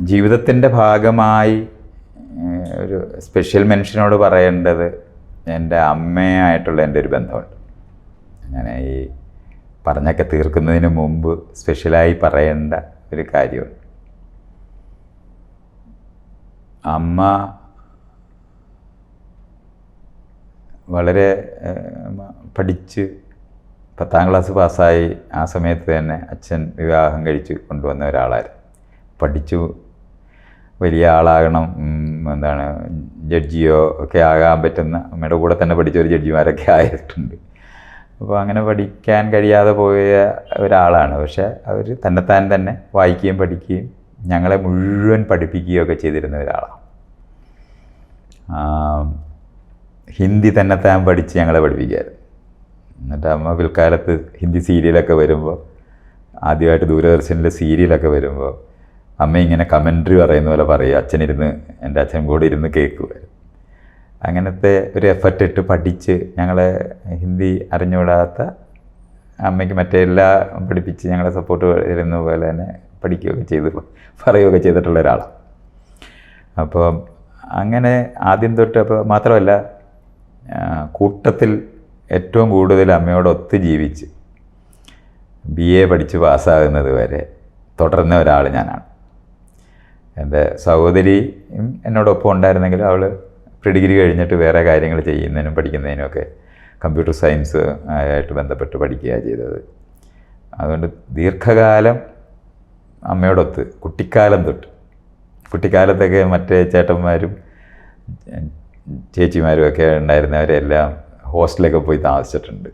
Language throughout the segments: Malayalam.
ജീവിതത്തിന്റെ ഭാഗമായി ഒരു സ്പെഷ്യൽ മെൻഷനോട് പറയേണ്ടത് എന്റെ അമ്മയായിട്ടുള്ള എന്റെ ഒരു ബന്ധമുണ്ട്. ഞാൻ ഈ പറഞ്ഞൊക്കെ തീർക്കുന്നതിന് മുമ്പ് സ്പെഷ്യലായി പറയേണ്ട ഒരു കാര്യമുണ്ട്. അമ്മ വളരെ പഠിച്ച് പത്താം ക്ലാസ് പാസ്സായി ആ സമയത്ത് തന്നെ അച്ഛൻ വിവാഹം കഴിച്ച് കൊണ്ടുവന്ന ഒരാളായിരുന്നു. പഠിച്ചു വലിയ ആളാകണം. എന്താണ് ജഡ്ജിയോ ഒക്കെ ആകാൻ പറ്റുന്ന അമ്മയുടെ കൂടെ തന്നെ പഠിച്ച ഒരു ജഡ്ജിമാരൊക്കെ ആയിട്ടുണ്ട്. അപ്പോൾ അങ്ങനെ പഠിക്കാൻ കഴിയാതെ പോയ ഒരാളാണ്. പക്ഷേ അവർ തന്നെത്താൻ തന്നെ വായിക്കുകയും പഠിക്കുകയും ഞങ്ങളെ മുഴുവൻ പഠിപ്പിക്കുകയും ഒക്കെ ചെയ്തിരുന്ന ഒരാളാണ്. ഹിന്ദി തന്നെത്താൻ പഠിച്ച് ഞങ്ങളെ പഠിപ്പിക്കുമായിരുന്നു എന്നിട്ട് അമ്മ പിൽക്കാലത്ത് ഹിന്ദി സീരിയലൊക്കെ വരുമ്പോൾ ആദ്യമായിട്ട് ദൂരദർശനിലെ സീരിയലൊക്കെ വരുമ്പോൾ അമ്മ ഇങ്ങനെ കമൻട്രി പറയുന്ന പോലെ പറയും. അച്ഛനിരുന്ന് എന്റെ അച്ഛൻ കൂടെ ഇരുന്ന് കേൾക്കുമായിരുന്നു അങ്ങനത്തെ ഒരു എഫർട്ട് ഇട്ട് പഠിച്ച് ഞങ്ങളെ ഹിന്ദി അറിഞ്ഞുവിടാത്ത അമ്മയ്ക്ക് മറ്റെല്ലാ പഠിപ്പിച്ച് ഞങ്ങളെ സപ്പോർട്ട് ഇരുന്ന പോലെ തന്നെ പഠിക്കുകയൊക്കെ ചെയ്തു പറയുകയൊക്കെ ചെയ്തിട്ടുള്ള ഒരാളാണ് അപ്പോൾ അങ്ങനെ ആദ്യം തൊട്ട് അപ്പോൾ മാത്രമല്ല കൂട്ടത്തിൽ ഏറ്റവും കൂടുതൽ അമ്മയോട് ഒത്ത് ജീവിച്ച് ബി എ പഠിച്ച് പാസ്സാകുന്നത് വരെ തുടർന്ന ഒരാൾ ഞാനാണ്. എന്റെ സഹോദരിയും എന്നോടൊപ്പം ഉണ്ടായിരുന്നെങ്കിൽ അവൾ പ്രീ ഡിഗ്രി കഴിഞ്ഞിട്ട് വേറെ കാര്യങ്ങൾ ചെയ്യുന്നതിനും പഠിക്കുന്നതിനും ഒക്കെ കമ്പ്യൂട്ടർ സയൻസ് ആയിട്ട് ബന്ധപ്പെട്ട് പഠിക്കുകയാണ് ചെയ്തത്. അതുകൊണ്ട് ദീർഘകാലം അമ്മയോടൊത്ത് കുട്ടിക്കാലം തൊട്ട് കുട്ടിക്കാലത്തൊക്കെ മറ്റേ ചേട്ടന്മാരും ചേച്ചിമാരും ഒക്കെ ഉണ്ടായിരുന്നവരെല്ലാം ഹോസ്റ്റലൊക്കെ പോയി താമസിച്ചിട്ടുണ്ട്.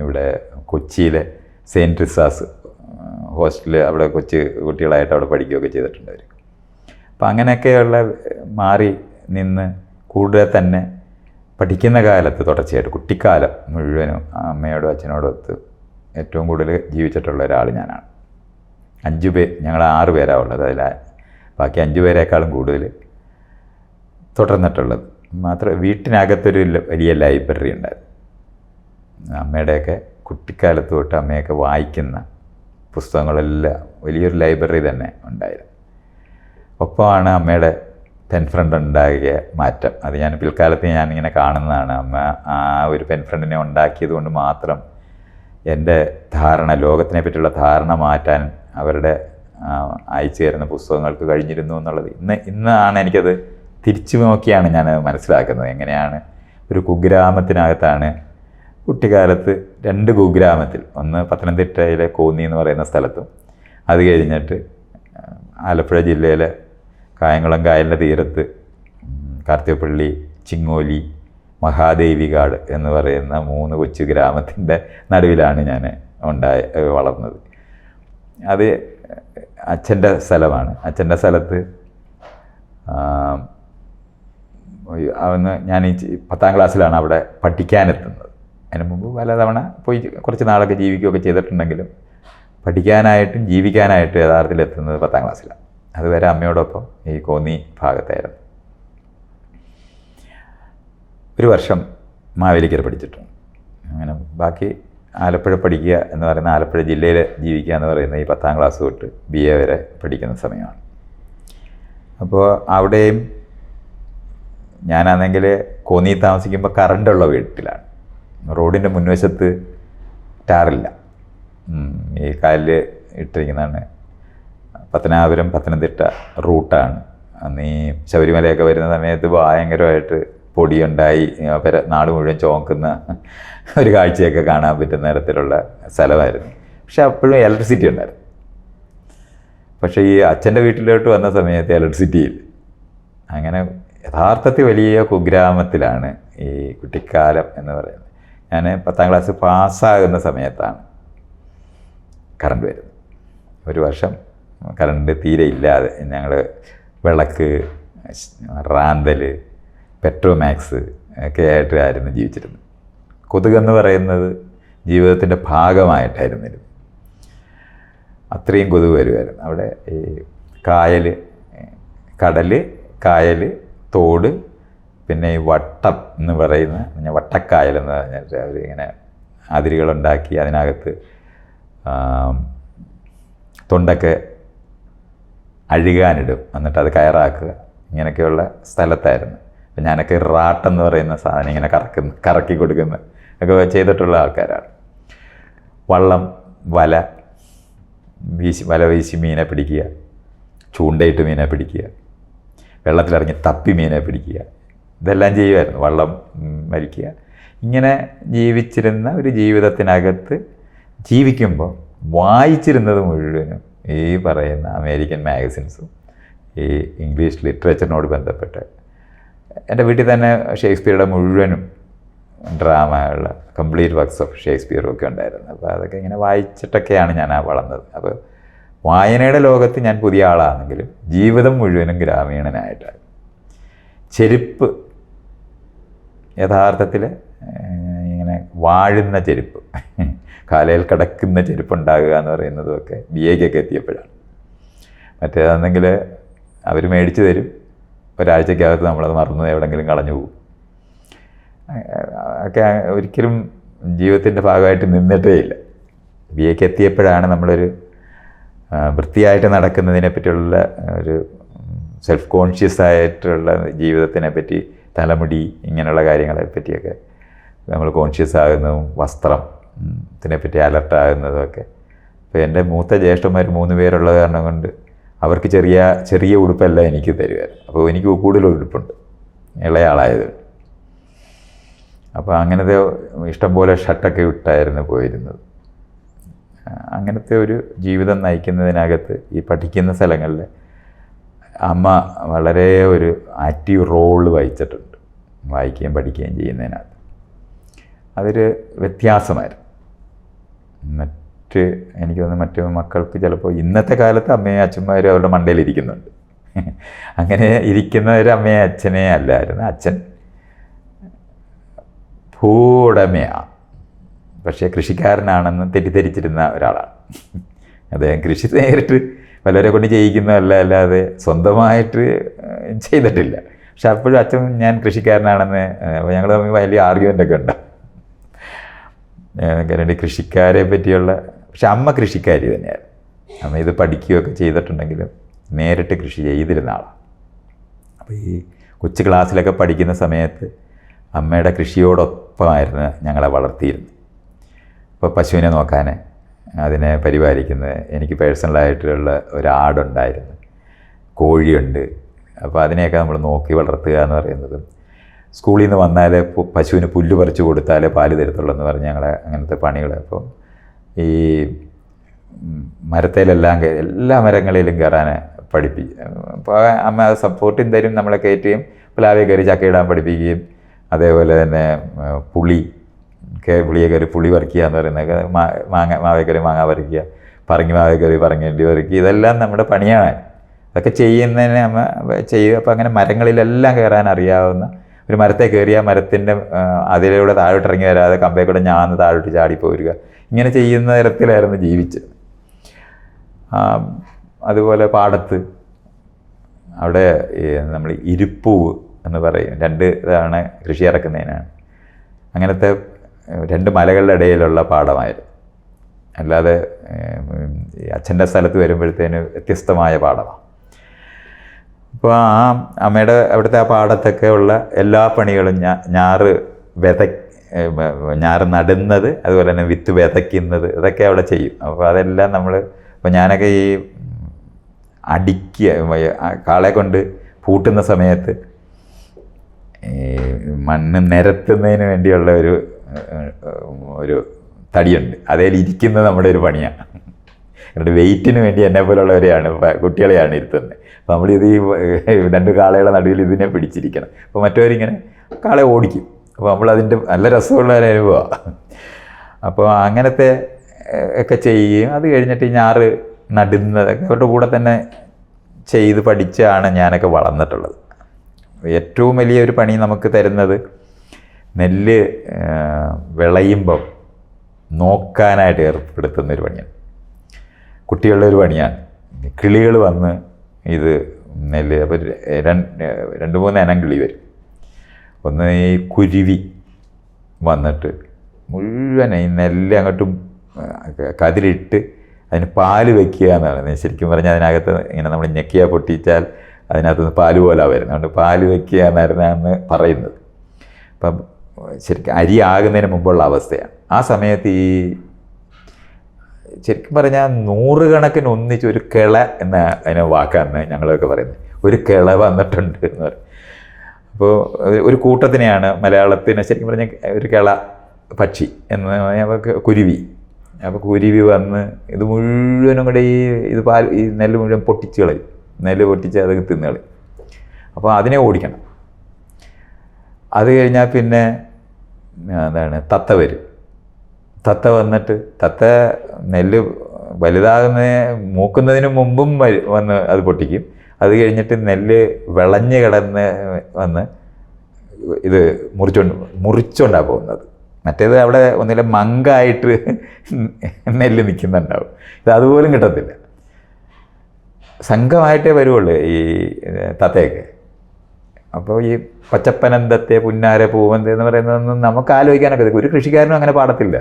ഇവിടെ കൊച്ചിയിലെ സെയിന്റ് റിസാസ് ഹോസ്റ്റലിൽ അവിടെ കൊച്ചു കുട്ടികളായിട്ട് അവിടെ പഠിക്കുകയൊക്കെ ചെയ്തിട്ടുണ്ട് അവർ അപ്പം അങ്ങനെയൊക്കെയുള്ള മാറി നിന്ന് കൂടുതൽ തന്നെ പഠിക്കുന്ന കാലത്ത് തുടർച്ചയായിട്ട് കുട്ടിക്കാലം മുഴുവനും അമ്മയോടും അച്ഛനോടും ഒത്ത് ഏറ്റവും കൂടുതൽ ജീവിച്ചിട്ടുള്ള ഒരാൾ ഞാനാണ്. അഞ്ചു പേർ ഞങ്ങൾ ആറ് പേരാണ് ഉള്ളത്. അതിൽ ബാക്കി അഞ്ചു പേരേക്കാളും കൂടുതൽ തുടർന്നിട്ടുള്ളത്. മാത്രം വീട്ടിനകത്തൊരു വലിയ ലൈബ്രറി ഉണ്ടായിരുന്നു. അമ്മയുടെയൊക്കെ കുട്ടിക്കാലത്ത് തൊട്ട് അമ്മയൊക്കെ വായിക്കുന്ന പുസ്തകങ്ങളെല്ലാം വലിയൊരു ലൈബ്രറി തന്നെ ഉണ്ടായിരുന്നു. ഒപ്പമാണ് അമ്മയുടെ പെൻ ഫ്രണ്ട് ഉണ്ടാകിയ മാറ്റം. അത് ഞാൻ പിൽക്കാലത്ത് ഞാനിങ്ങനെ കാണുന്നതാണ്. അമ്മ ആ ഒരു പെൻ ഫ്രണ്ടിനെ ഉണ്ടാക്കിയത് കൊണ്ട് മാത്രം എന്റെ ധാരണ ലോകത്തിനെ പറ്റിയുള്ള ധാരണ മാറ്റാൻ അവരുടെ അയച്ചു തരുന്ന പുസ്തകങ്ങൾക്ക് കഴിഞ്ഞിരുന്നു എന്നുള്ളത്. ഇന്ന് ഇന്നാണ് എനിക്കത് തിരിച്ചു നോക്കിയാണ് ഞാൻ മനസ്സിലാക്കുന്നത്. എങ്ങനെയാണ്? ഒരു കുഗ്രാമത്തിനകത്താണ് കുട്ടിക്കാലത്ത് രണ്ട് കുഗ്രാമത്തിൽ ഒന്ന് പത്തനംതിട്ടയിലെ കോന്നി എന്ന് പറയുന്ന സ്ഥലത്തും അത് കഴിഞ്ഞിട്ട് ആലപ്പുഴ ജില്ലയിലെ കായംകുളം കായലിന്റെ തീരത്ത് കാർത്തികപ്പള്ളി ചിങ്ങോലി മഹാദേവികാട് എന്ന് പറയുന്ന മൂന്ന് കൊച്ചു ഗ്രാമത്തിന്റെ നടുവിലാണ് ഞാൻ ഉണ്ടായ വളർന്നത്. അത് അച്ഛന്റെ സ്ഥലമാണ്. അച്ഛന്റെ സ്ഥലത്ത് അന്ന് ഞാൻ ഈ പത്താം ക്ലാസ്സിലാണ് അവിടെ പഠിക്കാനെത്തുന്നത്. അതിന് മുമ്പ് പലതവണ പോയി കുറച്ച് നാളൊക്കെ ജീവിക്കുകയൊക്കെ ചെയ്തിട്ടുണ്ടെങ്കിലും പഠിക്കാനായിട്ടും ജീവിക്കാനായിട്ടും യഥാർത്ഥത്തിൽ എത്തുന്നത് പത്താം ക്ലാസ്സിലാണ്. അതുവരെ അമ്മയോടൊപ്പം ഈ കോന്നി ഭാഗത്തായിരുന്നു. ഒരു വർഷം മാവേലിക്കര പഠിച്ചിട്ടുണ്ട്. അങ്ങനെ ബാക്കി ആലപ്പുഴ പഠിക്കുക എന്ന് പറയുന്ന ആലപ്പുഴ ജില്ലയിൽ ജീവിക്കുക എന്ന് പറയുന്ന ഈ പത്താം ക്ലാസ് തൊട്ട് ബി എ വരെ പഠിക്കുന്ന സമയമാണ്. അപ്പോൾ അവിടെയും ഞാനാണെങ്കിൽ കോന്നി താമസിക്കുമ്പോൾ കറണ്ടുള്ള വീട്ടിലാണ്. റോഡിന്റെ മുൻവശത്ത് ടാറില്ല. ഈ കാലിൽ ഇട്ടിരിക്കുന്നതാണ് പത്തനാപുരം പത്തനംതിട്ട റൂട്ടാണ്. നീ ശബരിമലയൊക്കെ വരുന്ന സമയത്ത് ഭയങ്കരമായിട്ട് പൊടിയുണ്ടായി. പെര നാട് മുഴുവൻ ചോക്കുന്ന ഒരു കാഴ്ചയൊക്കെ കാണാൻ പറ്റുന്ന തരത്തിലുള്ള സ്ഥലമായിരുന്നു. പക്ഷെ അപ്പോഴും ഇലക്ട്രിസിറ്റി ഉണ്ടായിരുന്നു. പക്ഷേ ഈ അച്ഛന്റെ വീട്ടിലോട്ട് വന്ന സമയത്ത് ഇലക്ട്രിസിറ്റി ഇല്ല. അങ്ങനെ യഥാർത്ഥത്തിൽ വലിയ കുഗ്രാമത്തിലാണ് ഈ കുട്ടിക്കാലം എന്ന് പറയുന്നത്. ഞാൻ പത്താം ക്ലാസ് പാസ്സാകുന്ന സമയത്താണ് കറണ്ട് വരുന്നത്. ഒരു വർഷം കറണ്ട് തീരെ ഇല്ലാതെ ഞങ്ങൾ വിളക്ക് റാന്തൽ പെട്രോമാക്സ് ഒക്കെ ആയിട്ടായിരുന്നു ജീവിച്ചിരുന്നത്. കൊതുകെന്ന് പറയുന്നത് ജീവിതത്തിന്റെ ഭാഗമായിട്ടായിരുന്നിരുന്നു അത്രയും കൊതുക് വരുമായിരുന്നു അവിടെ ഈ കായൽ കടൽ കായൽ തോട് പിന്നെ ഈ വട്ടം എന്ന് പറയുന്ന പിന്നെ വട്ടക്കായൽ എന്ന് പറഞ്ഞിട്ട് അവരിങ്ങനെ അതിരുകളുണ്ടാക്കി അതിനകത്ത് തൊണ്ടൊക്കെ അഴുകാനിടും. എന്നിട്ട് അത് കയറാക്കുക. ഇങ്ങനെയൊക്കെയുള്ള സ്ഥലത്തായിരുന്നു. അപ്പം ഞാനൊക്കെ റാട്ടെന്ന് പറയുന്ന സാധനം ഇങ്ങനെ കറക്കുന്ന കറക്കി കൊടുക്കുന്ന ഒക്കെ ചെയ്തിട്ടുള്ള ആൾക്കാരാണ്. വള്ളം വല വീശി വല വീശി മീനെ പിടിക്കുക. ചൂണ്ടയിട്ട് മീനെ പിടിക്കുക. വെള്ളത്തിലിറങ്ങി തപ്പി മീനെ പിടിക്കുക. ഇതെല്ലാം ചെയ്യുമായിരുന്നു. വള്ളം മരിക്കുക. ഇങ്ങനെ ജീവിച്ചിരുന്ന ഒരു ജീവിതത്തിനകത്ത് ജീവിക്കുമ്പോൾ വായിച്ചിരുന്നത് മുഴുവനും ഈ പറയുന്ന അമേരിക്കൻ മാഗസിൻസും ഈ ഇംഗ്ലീഷ് ലിറ്ററേച്ചറിനോട് ബന്ധപ്പെട്ട്. എന്റെ വീട്ടിൽ തന്നെ ഷേക്സ്പിയറുടെ മുഴുവനും ഡ്രാമയുള്ള കംപ്ലീറ്റ് വർക്ക്സ് ഓഫ് ഷേക്സ്പിയറും ഒക്കെ ഉണ്ടായിരുന്നു. അപ്പോൾ അതൊക്കെ ഇങ്ങനെ വായിച്ചിട്ടൊക്കെയാണ് ഞാൻ ആ വളർന്നത്. അപ്പോൾ വായനയുടെ ലോകത്ത് ഞാൻ പുതിയ ആളാണെങ്കിലും ജീവിതം മുഴുവനും ഗ്രാമീണനായിട്ടാണ്. ചെരുപ്പ് യഥാർത്ഥത്തിൽ ഇങ്ങനെ വാഴുന്ന ചെരുപ്പ്. കാലയിൽ കിടക്കുന്ന ചെരുപ്പുണ്ടാകുക എന്ന് പറയുന്നതുമൊക്കെ ബി എക്കൊക്കെ എത്തിയപ്പോഴാണ് മറ്റേതാണെങ്കിൽ അവർ മേടിച്ചു തരും. ഒരാഴ്ചക്കകത്ത് നമ്മളത് മറന്ന് എവിടെങ്കിലും കളഞ്ഞു പോകും. ഒക്കെ ഒരിക്കലും ജീവിതത്തിന്റെ ഭാഗമായിട്ട് നിന്നിട്ടേ ഇല്ല. ബി എക്ക് എത്തിയപ്പോഴാണ് നമ്മളൊരു വൃത്തിയായിട്ട് നടക്കുന്നതിനെ പറ്റിയുള്ള ഒരു സെൽഫ് കോൺഷ്യസ് ആയിട്ടുള്ള ജീവിതത്തിനെ പറ്റി തലമുടി ഇങ്ങനെയുള്ള കാര്യങ്ങളെ പറ്റിയൊക്കെ നമ്മൾ കോൺഷ്യസ് ആകുന്നതും വസ്ത്രം ഇതിനെപ്പറ്റി അലർട്ടാകുന്നതൊക്കെ അപ്പോൾ എന്റെ മൂത്ത ജ്യേഷ്ഠന്മാർ മൂന്ന് പേരുള്ളത് കാരണം കൊണ്ട് അവർക്ക് ചെറിയ ചെറിയ ഉടുപ്പല്ല എനിക്ക് തരുമായിരുന്നു അപ്പോൾ എനിക്ക് കൂടുതൽ ഉടുപ്പുണ്ട്. ഇളയാളായത് അപ്പോൾ അങ്ങനത്തെ ഇഷ്ടംപോലെ ഷട്ടൊക്കെ ഇട്ടായിരുന്നു പോയിരുന്നത്. അങ്ങനത്തെ ഒരു ജീവിതം നയിക്കുന്നതിനകത്ത് ഈ പഠിക്കുന്ന സ്ഥലങ്ങളിൽ അമ്മ വളരെ ഒരു ആക്റ്റീവ് റോൾ വഹിച്ചിട്ടുണ്ട്. വായിക്കുകയും പഠിക്കുകയും ചെയ്യുന്നതിനകത്ത്. അതൊരു വ്യത്യാസമായിരുന്നു. മറ്റ് എനിക്ക് തോന്നുന്നു മറ്റു മക്കൾക്ക് ചിലപ്പോൾ ഇന്നത്തെ കാലത്ത് അമ്മയും അച്ഛന്മാരും അവരുടെ മണ്ടയിൽ ഇരിക്കുന്നുണ്ട്. അങ്ങനെ ഇരിക്കുന്ന ഒരു അമ്മയും അച്ഛനെ അല്ലായിരുന്നു. അച്ഛൻ ഭൂടമയാണ് പക്ഷേ കൃഷിക്കാരനാണെന്ന് തെറ്റിദ്ധരിച്ചിരുന്ന ഒരാളാണ്. അദ്ദേഹം കൃഷി നേരിട്ട് പലരെ കൊണ്ട് ചെയ്യിക്കുന്നതല്ല അല്ലാതെ സ്വന്തമായിട്ട് ചെയ്തിട്ടില്ല. പക്ഷെ അപ്പോഴും അച്ഛൻ ഞാൻ കൃഷിക്കാരനാണെന്ന് ഞങ്ങൾ തമ്മിൽ വലിയ ആർഗ്യുമെന്റ് ഒക്കെ കാരണം കൃഷിക്കാരെ പറ്റിയുള്ള പക്ഷെ അമ്മ കൃഷിക്കാരി തന്നെയായിരുന്നു. അമ്മ ഇത് പഠിക്കുകയൊക്കെ ചെയ്തിട്ടുണ്ടെങ്കിലും നേരിട്ട് കൃഷി ചെയ്തിരുന്ന ആളാണ്. അപ്പോൾ ഈ കൊച്ചു ക്ലാസ്സിലൊക്കെ പഠിക്കുന്ന സമയത്ത് അമ്മയുടെ കൃഷിയോടൊപ്പമായിരുന്നു ഞങ്ങളെ വളർത്തിയിരുന്നത്. അപ്പോൾ പശുവിനെ നോക്കാൻ അതിനെ പരിപാലിക്കുന്നത് എനിക്ക് പേഴ്സണലായിട്ടുള്ള ഒരാടുണ്ടായിരുന്നു. കോഴിയുണ്ട്. അപ്പോൾ അതിനെയൊക്കെ നമ്മൾ നോക്കി വളർത്തുക എന്ന് പറയുന്നതും സ്കൂളിൽ നിന്ന് വന്നാൽ പശുവിന് പുല്ല് പറിച്ചു കൊടുത്താലേ പാൽ തരത്തുള്ളൂ എന്ന് പറഞ്ഞ് ഞങ്ങളെ അങ്ങനത്തെ പണികൾ അപ്പം ഈ മരത്തേലെല്ലാം എല്ലാ മരങ്ങളിലും കയറാൻ പഠിപ്പി അപ്പോൾ അമ്മ സപ്പോർട്ടും തരും നമ്മളെ കയറ്റുകയും പ്ലാവിയെ കയറി ചക്കയിടാൻ പഠിപ്പിക്കുകയും അതേപോലെ തന്നെ പുളി പുളിയെ കയറി പുളി പറിക്കുക എന്ന് പറയുന്നത് മാങ്ങ മാവേ കയറി മാങ്ങ പറിക്കുക പറങ്ങി മാവേ കയറി പറങ്ങേണ്ടി പറിക്കുക ഇതെല്ലാം നമ്മുടെ പണിയാണ്. അതൊക്കെ ചെയ്യുന്നതിന് അമ്മ ചെയ്യുക അപ്പോൾ അങ്ങനെ മരങ്ങളിലെല്ലാം കയറാൻ അറിയാവുന്ന ഒരു മരത്തെ കയറിയ മരത്തിന്റെ അതിലൂടെ താഴോട്ട് ഇറങ്ങി വരാതെ കമ്പേ കൂടെ ഞാന്ന് താഴോട്ട് ചാടി പോരുക. ഇങ്ങനെ ചെയ്യുന്ന തരത്തിലായിരുന്നു ജീവിച്ചത്. അതുപോലെ പാടത്ത് അവിടെ നമ്മൾ ഇരുപ്പൂവ് എന്ന് പറയും. രണ്ട് ഇതാണ് കൃഷി ഇറക്കുന്നതിനാണ്. അങ്ങനത്തെ രണ്ട് മലകളുടെ ഇടയിലുള്ള പാടമായിരുന്നു. അല്ലാതെ അച്ഛന്റെ സ്ഥലത്ത് വരുമ്പോഴത്തേന് വ്യത്യസ്തമായ പാടമാണ്. അപ്പോൾ ആ അമ്മയുടെ അവിടുത്തെ ആ പാടത്തൊക്കെ ഉള്ള എല്ലാ പണികളും ഞാ ഞാറ് വിത ഞാറ് നടുന്നത് അതുപോലെ തന്നെ വിത്ത് വിതയ്ക്കുന്നത് ഇതൊക്കെ അവിടെ ചെയ്യും. അപ്പോൾ അതെല്ലാം നമ്മൾ അപ്പോൾ ഞാനൊക്കെ ഈ അടിക്കുക കാളെ കൊണ്ട് പൂട്ടുന്ന സമയത്ത് ഈ മണ്ണ് നിരത്തുന്നതിന് വേണ്ടിയുള്ള ഒരു ഒരു തടിയുണ്ട്. അതിൽ ഇരിക്കുന്നത് നമ്മുടെ ഒരു പണിയാണ് എന്നിട്ട് വെയിറ്റിന് വേണ്ടി എന്നെ പോലുള്ളവരെയാണ് കുട്ടികളെയാണ് ഇരുത്തുന്നത്. നമ്മളിത് ഈ രണ്ട് കാളയുടെ നടുവിൽ ഇതിനെ പിടിച്ചിരിക്കണം. അപ്പോൾ മറ്റവരിങ്ങനെ കാളെ ഓടിക്കും. അപ്പോൾ നമ്മളതിന്റെ നല്ല രസമുള്ള ഒരു അനുഭവമാണ് അപ്പോൾ അങ്ങനത്തെ ഒക്കെ ചെയ്യുകയും അത് കഴിഞ്ഞിട്ട് ഞാറ് നടുന്നതൊക്കെ അവരുടെ കൂടെ തന്നെ ചെയ്ത് പഠിച്ചാണ് ഞാനൊക്കെ വളർന്നിട്ടുള്ളത്. ഏറ്റവും വലിയൊരു പണി നമുക്ക് തരുന്നത് നെല്ല് വിളയുമ്പം നോക്കാനായിട്ട് ഏർപ്പെടുത്തുന്ന ഒരു പണിയാണ്. കുട്ടികളുടെ ഒരു പണിയാണ്. കിളികൾ വന്ന് ഇത് നെല്ല് അപ്പോൾ രണ്ട് രണ്ട് മൂന്ന് ഇനം കിളി വരും. ഒന്ന് ഈ കുരുവി വന്നിട്ട് മുഴുവൻ ഈ നെല്ല് അങ്ങോട്ടും കതിരിട്ട് അതിന് പാൽ വെക്കുക എന്നാണ്. ശരിക്കും പറഞ്ഞാൽ അതിനകത്ത് ഇങ്ങനെ നമ്മൾ ഞെക്കിയാൽ പൊട്ടിച്ചാൽ അതിനകത്ത് നിന്ന് പാൽ പോലെ വരുന്നത്. അതുകൊണ്ട് പാൽ വെക്കുക എന്നായിരുന്നാണ് പറയുന്നത്. അപ്പം ശരിക്കും അരി ആകുന്നതിന് മുമ്പുള്ള അവസ്ഥയാണ്. ആ സമയത്ത് ഈ ശരിക്കും പറഞ്ഞാൽ നൂറുകണക്കിന് ഒന്നിച്ച് ഒരു കിള എന്ന അതിനെ വാക്കാന്ന് ഞങ്ങളൊക്കെ പറയുന്നത്. ഒരു കിള വന്നിട്ടുണ്ട് എന്ന് പറയും. അപ്പോൾ ഒരു കൂട്ടത്തിനെയാണ് മലയാളത്തിന് ശരിക്കും പറഞ്ഞാൽ ഒരു കിള പക്ഷി എന്ന് പറഞ്ഞാൽ കുരുവി. അപ്പോൾ കുരുവി വന്ന് ഇത് മുഴുവനും കൂടെ ഈ ഇത് പാൽ ഈ നെല്ല് മുഴുവൻ പൊട്ടിച്ച് കളയും. നെല്ല് പൊട്ടിച്ച് അത് തിന്ന് കളയും. അപ്പോൾ അതിനെ ഓടിക്കണം. അത് കഴിഞ്ഞാൽ പിന്നെ എന്താണ് തത്ത വരും. തത്ത വന്നിട്ട് തത്ത നെല്ല് വലുതാകുന്ന മൂക്കുന്നതിന് മുമ്പും വന്ന് അത് പൊട്ടിക്കും. അത് കഴിഞ്ഞിട്ട് നെല്ല് വിളഞ്ഞ് കിടന്ന് വന്ന് ഇത് മുറിച്ചോണ്ട് മുറിച്ചോണ്ടാണ് പോകുന്നത്. മറ്റേത് അവിടെ ഒന്നിലെ മങ്കായിട്ട് നെല്ല് നിൽക്കുന്നുണ്ടാവും ഇത് അതുപോലും കിട്ടത്തില്ല. സംഘമായിട്ടേ വരുവുള്ളൂ ഈ തത്തയൊക്കെ. അപ്പോൾ ഈ പച്ചപ്പനന്തത്തെ പുന്നാര പൂവന്ത എന്ന് പറയുന്നതൊന്നും നമുക്ക് ആലോചിക്കാനൊക്കെ ഒരു കൃഷിക്കാരനും അങ്ങനെ പാടത്തില്ല.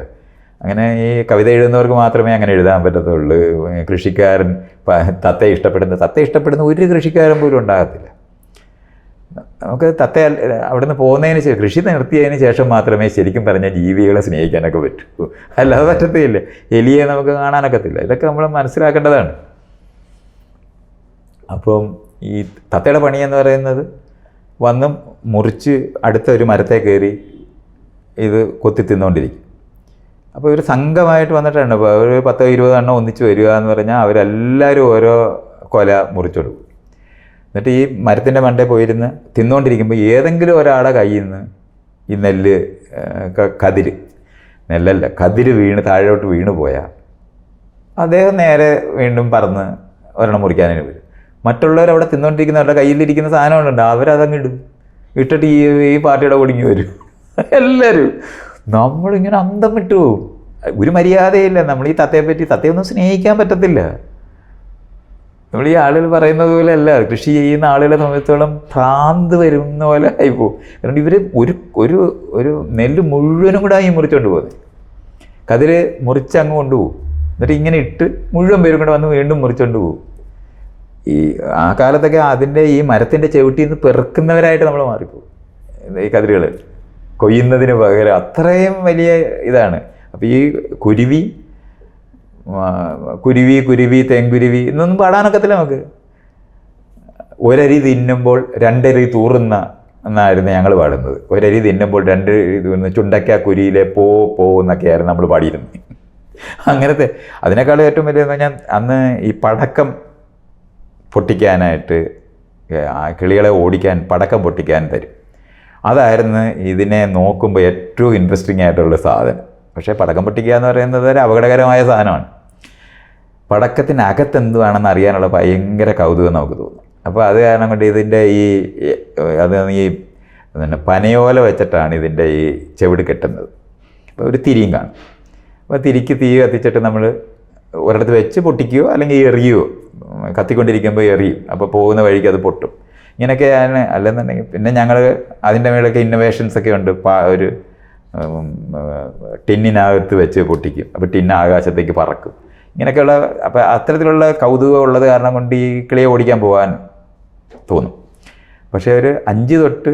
അങ്ങനെ ഈ കവിത എഴുതുന്നവർക്ക് മാത്രമേ അങ്ങനെ എഴുതാൻ പറ്റത്തുള്ളൂ. കൃഷിക്കാരൻ തത്തെ ഇഷ്ടപ്പെടുന്ന തത്തെ ഇഷ്ടപ്പെടുന്ന ഒരു കൃഷിക്കാരൻ പോലും ഉണ്ടാകത്തില്ല. നമുക്ക് തത്ത അവിടുന്ന് പോകുന്നതിന് ശേഷം കൃഷി നിർത്തിയതിന് ശേഷം മാത്രമേ ശരിക്കും പറഞ്ഞ ജീവികളെ സ്നേഹിക്കാനൊക്കെ പറ്റൂ. അല്ലാതെ പറ്റത്തില്ല. എലിയെ നമുക്ക് കാണാനൊക്കത്തില്ല. ഇതൊക്കെ നമ്മൾ മനസ്സിലാക്കേണ്ടതാണ്. അപ്പം ഈ തത്തയുടെ പണി എന്ന് പറയുന്നത് വന്നും മുറിച്ച് അടുത്ത ഒരു മരത്തെ കയറി ഇത് കൊത്തി തിന്നുകൊണ്ടിരിക്കും അപ്പോൾ ഒരു സംഘമായിട്ട് വന്നിട്ടുണ്ട്. ഒരു പത്തോ ഇരുപത് എണ്ണം ഒന്നിച്ച് വരിക എന്ന് പറഞ്ഞാൽ അവരെല്ലാവരും ഓരോ കൊല മുറിച്ചെടുക്കും. എന്നിട്ട് ഈ മരത്തിന്റെ മണ്ടേ പോയിരുന്ന് തിന്നുകൊണ്ടിരിക്കുമ്പോൾ ഏതെങ്കിലും ഒരാളെ കയ്യിൽ നിന്ന് ഈ നെല്ല് കതിര് നെല്ലല്ല കതിര് വീണ് താഴോട്ട് വീണ് പോയാൽ അദ്ദേഹം നേരെ വീണ്ടും പറന്ന് ഒരെണ്ണം മുറിക്കാനായിട്ട് വരും. മറ്റുള്ളവർ അവിടെ തിന്നുകൊണ്ടിരിക്കുന്ന അവരുടെ കയ്യിലിരിക്കുന്ന സാധനങ്ങളുണ്ട്. അവരതങ്ങ് ഇടും. ഇട്ടിട്ട് ഈ ഈ പാർട്ടിയുടെ ഒടുങ്ങി വരും. എല്ലാവരും നമ്മളിങ്ങനെ അന്തം വിട്ടു പോകും ഒരു മര്യാദയില്ല. നമ്മൾ ഈ തത്തയെ പറ്റി തത്തയൊന്നും സ്നേഹിക്കാൻ പറ്റത്തില്ല. നമ്മൾ ഈ ആളുകൾ പറയുന്നത് പോലെ അല്ല കൃഷി ചെയ്യുന്ന ആളുകളെ സംബന്ധിച്ചോളം ഭ്രാന്ത് വരുന്ന പോലെ ആയിപ്പോവും കാരണം ഇവർ ഒരു ഒരു ഒരു നെല്ല് മുഴുവനും കൂടെ ഈ മുറിച്ചുകൊണ്ട് പോകുന്നത് കതിര് മുറിച്ച് അങ്ങ് കൊണ്ടുപോകും എന്നിട്ട് ഇങ്ങനെ ഇട്ട് മുഴുവൻ പേരും കൂടെ വന്ന് വീണ്ടും മുറിച്ചുകൊണ്ട് പോകും ഈ ആ കാലത്തൊക്കെ അതിന്റെ ഈ മരത്തിന്റെ ചവിട്ടിയിൽ നിന്ന് പെറുക്കുന്നവരായിട്ട് നമ്മൾ മാറിപ്പോകും ഈ കതിരുകൾ കൊയ്യുന്നതിന് പകരം അത്രയും വലിയ ഇതാണ്. അപ്പോൾ ഈ കുരുവി കുരുവി കുരുവി തേങ്കുരുവി എന്നൊന്നും പാടാനൊക്കത്തില്ല നമുക്ക്. ഒരരി തിന്നുമ്പോൾ രണ്ടരി തൂറുന്ന എന്നായിരുന്നു ഞങ്ങൾ പാടുന്നത്. ഒരരി തിന്നുമ്പോൾ രണ്ട് ഇത് ചുണ്ടക്ക കുരിയിലെ പോ പോ എന്നൊക്കെയായിരുന്നു നമ്മൾ പാടിയിരുന്നത്. അങ്ങനത്തെ അതിനേക്കാൾ ഏറ്റവും വലിയ ഞാൻ അന്ന് ഈ പടക്കം പൊട്ടിക്കാനായിട്ട് കിളികളെ ഓടിക്കാൻ പടക്കം പൊട്ടിക്കാൻ തരും. അതായിരുന്നു ഇതിനെ നോക്കുമ്പോൾ ഏറ്റവും ഇൻട്രസ്റ്റിംഗ് ആയിട്ടുള്ള സാധനം. പക്ഷേ പടക്കം പൊട്ടിക്കുക എന്ന് പറയുന്നത് ഒരു അപകടകരമായ സാധനമാണ്. പടക്കത്തിനകത്ത് എന്തുവാണെന്ന് അറിയാനുള്ള ഭയങ്കര കൗതുകം നമുക്ക് തോന്നും. അപ്പോൾ അത് കാരണം കൊണ്ട് ഇതിന്റെ ഈ അത് ഈ പിന്നെ പനയോല വെച്ചിട്ടാണ് ഇതിന്റെ ഈ ചെവിട് കെട്ടുന്നത്. അപ്പോൾ ഒരു തിരിയും കാണും. അപ്പോൾ തിരിക്ക് തീ കത്തിച്ചിട്ട് നമ്മൾ ഒരിടത്ത് വെച്ച് പൊട്ടിക്കുകയോ അല്ലെങ്കിൽ എറിയുകയോ കത്തിക്കൊണ്ടിരിക്കുമ്പോൾ എറിയും. അപ്പോൾ പോകുന്ന വഴിക്ക് അത് പൊട്ടും. ഇങ്ങനെയൊക്കെയാണ് അല്ലെന്നുണ്ടെങ്കിൽ പിന്നെ ഞങ്ങൾ അതിന്റെ മേളൊക്കെ ഇന്നോവേഷൻസ് ഒക്കെ ഉണ്ട്. ഒരു ടിന്നിനകത്ത് വെച്ച് പൊട്ടിക്കും. അപ്പോൾ ടിന്ന് ആകാശത്തേക്ക് പറക്കും. ഇങ്ങനെയൊക്കെയുള്ള അപ്പോൾ അത്തരത്തിലുള്ള കൗതുകം ഉള്ളത് കാരണം കൊണ്ട് ഈ കിളിയെ ഓടിക്കാൻ പോകാൻ തോന്നും. പക്ഷേ ഒരു അഞ്ച് തൊട്ട്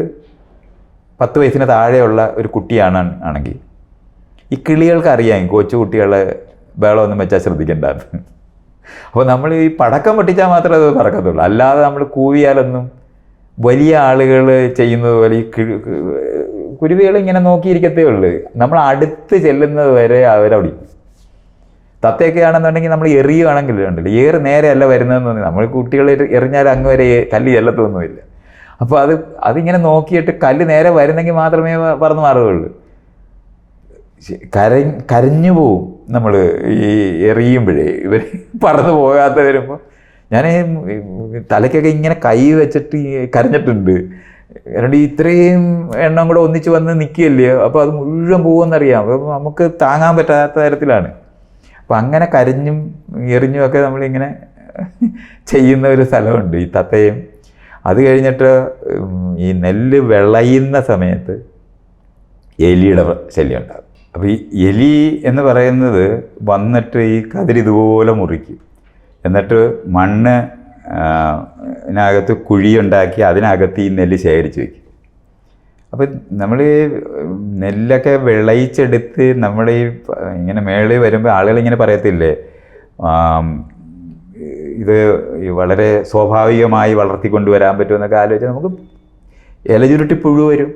പത്ത് വയസ്സിന് താഴെയുള്ള ഒരു കുട്ടിയാണ് ആണെങ്കിൽ ഈ കിളികൾക്ക് അറിയാം കൊച്ചു കുട്ടികളെ ബഹളമൊന്നും വെച്ചാൽ ശ്രദ്ധിക്കേണ്ടത് അപ്പോൾ നമ്മൾ ഈ പടക്കം പൊട്ടിച്ചാൽ മാത്രമേ അത് പറക്കത്തുള്ളൂ. അല്ലാതെ നമ്മൾ കൂവിയാലൊന്നും വലിയ ആളുകൾ ചെയ്യുന്നത് പോലെ കുരുവികൾ ഇങ്ങനെ നോക്കിയിരിക്കത്തേ ഉള്ളൂ. നമ്മൾ അടുത്ത് ചെല്ലുന്നത് വരെ അവരവിടെ. തത്തയൊക്കെ ആണെന്നുണ്ടെങ്കിൽ നമ്മൾ എറിയുകയാണെങ്കിൽ ഉണ്ടല്ലോ. ഏറ് നേരെയല്ല വരുന്നതെന്ന് തോന്നി നമ്മൾ കുട്ടികൾ എറിഞ്ഞാൽ അങ്ങ് വരെ കല്ല് ചെല്ലത്തൊന്നുമില്ല. അപ്പോൾ അത് അതിങ്ങനെ നോക്കിയിട്ട് കല്ല് നേരെ വരുന്നെങ്കിൽ മാത്രമേ പറന്ന് മാറുകയുള്ളൂ. കര കരഞ്ഞു പോവും നമ്മൾ ഈ എറിയുമ്പോഴേ. ഇവർ പറന്ന് പോകാത്ത വരുമ്പോൾ ഞാൻ തലയ്ക്കൊക്കെ ഇങ്ങനെ കൈ വെച്ചിട്ട് കരഞ്ഞിട്ടുണ്ട്. കാരണം ഇത്രയും എണ്ണം കൂടെ ഒന്നിച്ച് വന്ന് നിൽക്കുകയല്ലേ? അപ്പോൾ അത് മുഴുവൻ പോകുമെന്നറിയാം. അപ്പോൾ നമുക്ക് താങ്ങാൻ പറ്റാത്ത തരത്തിലാണ്. അപ്പോൾ അങ്ങനെ കരഞ്ഞും എറിഞ്ഞും ഒക്കെ നമ്മളിങ്ങനെ ചെയ്യുന്ന ഒരു സ്ഥലമുണ്ട് ഈ തത്തയും. അത് കഴിഞ്ഞിട്ട് ഈ നെല്ല് വിളയുന്ന സമയത്ത് എലിയുടെ ശല്യം ഉണ്ടാകും. അപ്പോൾ ഈ എലി എന്ന് പറയുന്നത് വന്നിട്ട് ഈ കതിരിതുപോലെ മുറിക്കും. എന്നിട്ട് മണ്ണ് ഇതിനകത്ത് കുഴിയുണ്ടാക്കി അതിനകത്ത് ഈ നെല്ല് ശേഖരിച്ച് വയ്ക്കും അപ്പം നമ്മൾ ഈ നെല്ലൊക്കെ വിളയിച്ചെടുത്ത് നമ്മൾ ഈ ഇങ്ങനെ മേളിൽ വരുമ്പോൾ ആളുകൾ ഇങ്ങനെ പറയത്തില്ലേ ഇത് വളരെ സ്വാഭാവികമായി വളർത്തിക്കൊണ്ടുവരാൻ പറ്റുമെന്നൊക്കെ ആലോചിച്ചാൽ നമുക്ക് ഇലചുരുട്ടി പുഴു വരും.